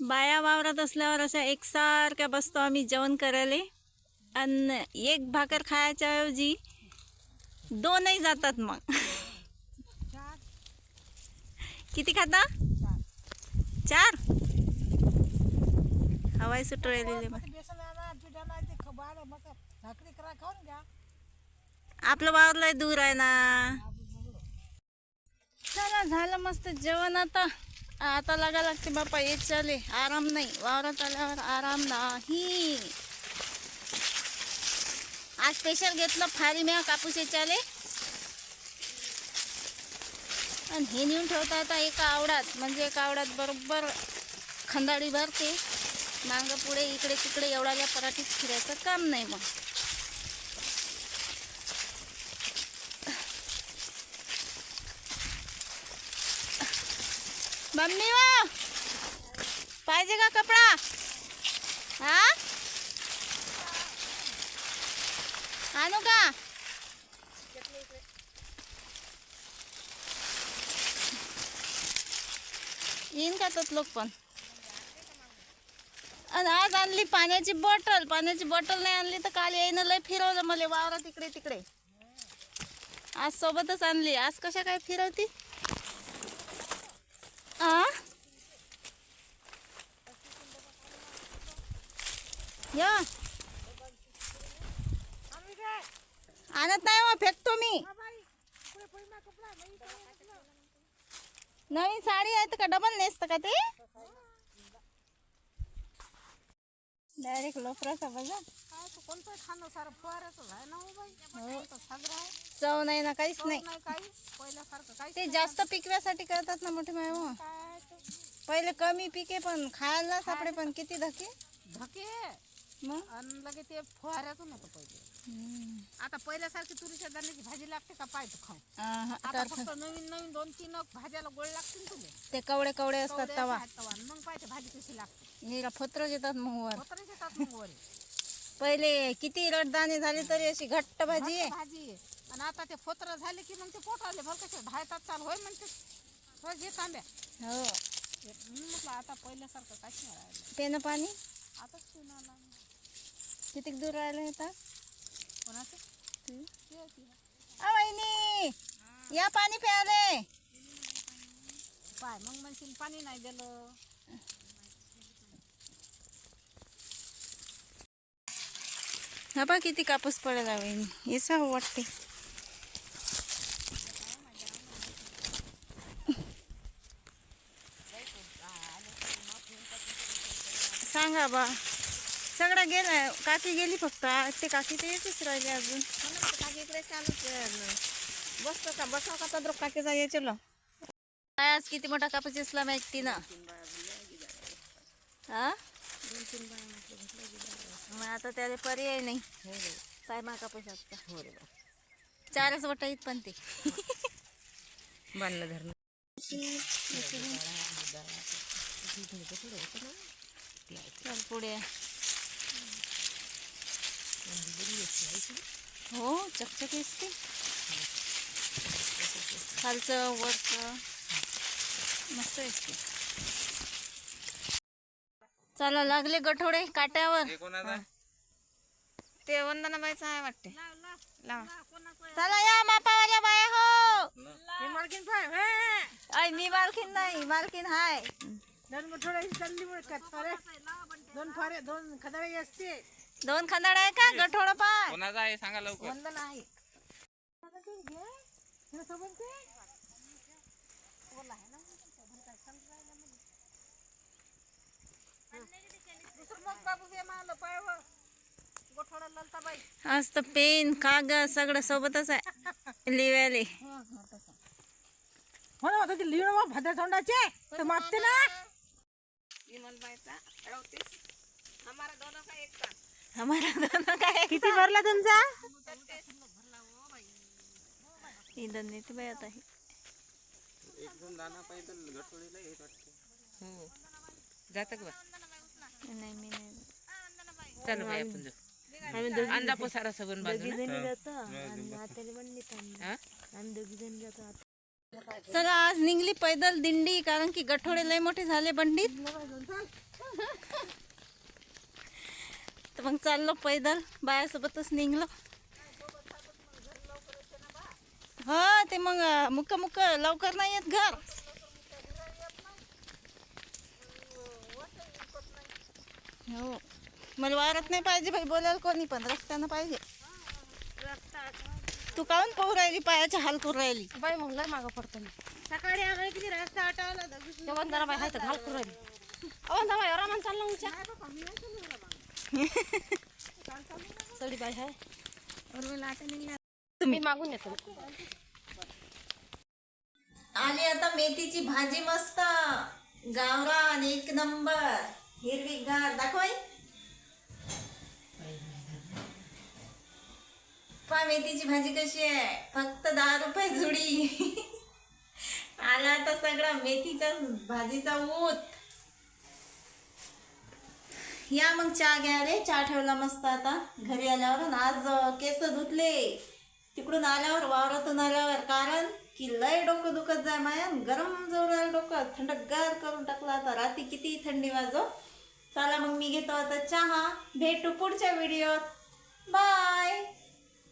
बाया वावरात असल्यावर अशा एकसारख्या बसतो आम्ही जेवण करायला. आणि एक भाकर खायच्या ऐवजी दोनही जातात मग. किती खाता? चार. हवाई सुट राहिलेले मग. आपलं वावर लय दूर आहे ना. चला झालं मस्त जेवण आता. आता लागा लागते बापा येत चाले आराम नाही. वावरात आल्यावर आराम नाही. आज स्पेशल घेतलं फारी म्या कापूस याच्याले. आणि हे नेऊन ठेवता आता एका आवडात. म्हणजे एका आवडात बरोबर खंदाडी भरते. मांग पुढे इकडे तिकडे एवढ्या पराठीत फिरायचं काम नाही मग. मम्मी वा? पाहिजे का कपडा? हा? आणू का? येईन का तोच लोक पण? आणि आज आणली पाण्याची बॉटल. पाण्याची बॉटल नाही आणली तर काल येईन लय फिरवलं मला. वावरा तिकडे तिकडे. आज सोबतच आणली. आज कशा काय फिरवती? आ? या. आणत नाही मग फेकतो मी. नवीन साडी आहे का? डबल नेसत का ते? डायरेक्ट लोकराचा बघा. कोणतं खाणं? सारं फुवाऱ्याचं आहे ना हो बाई. कोणतं साजरं आहे. चव नाही ना काहीच नाही. काही पहिल्यासारखं काही ते जास्त पिकव्यासाठी करतात ना मोठे हो. ते पहिले कमी पिके पण खायला सापडे पण किती धके? धके. मग? आणि लगे ते फुवाऱ्याचं नव्हतं पहिले. आता पहिल्यासारखी तुरीच्या दाण्याची भाजी लागते का पाय खाऊ आता फक्त नवीन नवीन दोन तीन भाज्याला गोळ लागतील तुले. ते कवडे कवडे असतात तवा. मग पाहिजे भाजी कशी लागते? निरा फत्र येतात मग वर. होतं येतात मग वर. पहिले किती रडदाणे झाले तरी अशी घट्ट भाजी आहे. भाजी. आणि आता ते फोत्र झाले की मग ते पोटाले भर कसे धायतात चाल होय म्हणते. घे तांब्या. हो. हे, म्हटलं आता पहिल्यासारखं काहीच नाही राहिलं पाणी? आताच. किती दूर राहिलं येतात वहिनी! या पाणी प्याले पाय मग म्हणशील पाणी नाही दिलं. हा बा किती कापूस पडेला वहिनी. हे सांग वाटते. सांगा बा. सगळं गेलं काकी गेली फक्त. ते काकी तर येतेच राहिले अजून. काकी इकडे चालूच बसतो का? बसवा का तद्रोक काकीचा ये चलो काय आज किती मोठा कापूस दिसला माहिती ना हा? मग आता त्याला पर्याय नाही. काय मा कापूस आता? चारच वट आहेत पण ते. बांधलं धरणं. चल पुढे. हो चकचक असते. खालचं वरचं. मस्त असते. चला लागले गठोडे काट्यावर. ते वंदनाबाईचं आहे वाटते. लावा चला या मापावाल्या बाया हो. मालकीन ऐ मी मालकीन नाही मालकीन हाय. दोन थोडी चालली फारे दोन फारे दोन खदाळे असते. दोन खंदाड आहे का? गठोड पाय कोणाचा आहे? सांगा लवकर. वंदन आहे. आज तर पेन कागद सगळं सोबतच आहे. लिवायले. हो ना आता ते लिहिणं मग भद्र तोंडाचे. तर मागते ना. आम्हाला दोन काय किती भरला तुमचा? इंधन नेते बाई आता हे. वाटते जात का नाही मी नाही चालू बाई आपण जाऊ. अंदा पोसारा सबन बांधून हा? हा? चला आज निघली पैदल दिंडी कारण की गठोडे लय मोठे झाले बंडीत. तर मग चाललो पैदल. बायासोबतच निघलो. हा ते मग मुक्क मुक्क लवकर नाही येत घर. हो. मला वारत नाही पाहिजे भाई बोलायला कोणी पण. रस्त्यानं पाहिजे. तू काहून पाहू राहिली? पायाच्या हाल करू राहिली. बाई मग लय मागं पडतो मी. सकाळी आम्हाला किती रस्ता आठवला ते वंदना बाई हाय तर घाल करू राहिली. वंदना बाई रामान चालला उंच्या चढी हाय मागून येतो आली आता मेथीची भाजी मस्त. गावरान एक नंबर. हिरवी गार. दाखवाय पा मेथीची भाजी कशी आहे. फक्त दहा रुपये जुडी. आला आता सगळा मेथीचा भाजीचा ऊत. या मग चहा घ्यायला चहा ठेवला मस्त आता. घरी आल्यावर आणि आज केस धुतले. तिकडून आल्यावर वावरातून आल्यावर. कारण की लय डोकं दुखत जाय माया. गरम जोर डोकं थंडगार करून टाकलं आता. रात्री किती थंडी वाजो. चला मग मी घेतो आता चहा. भेटू पुढच्या व्हिडिओत बाय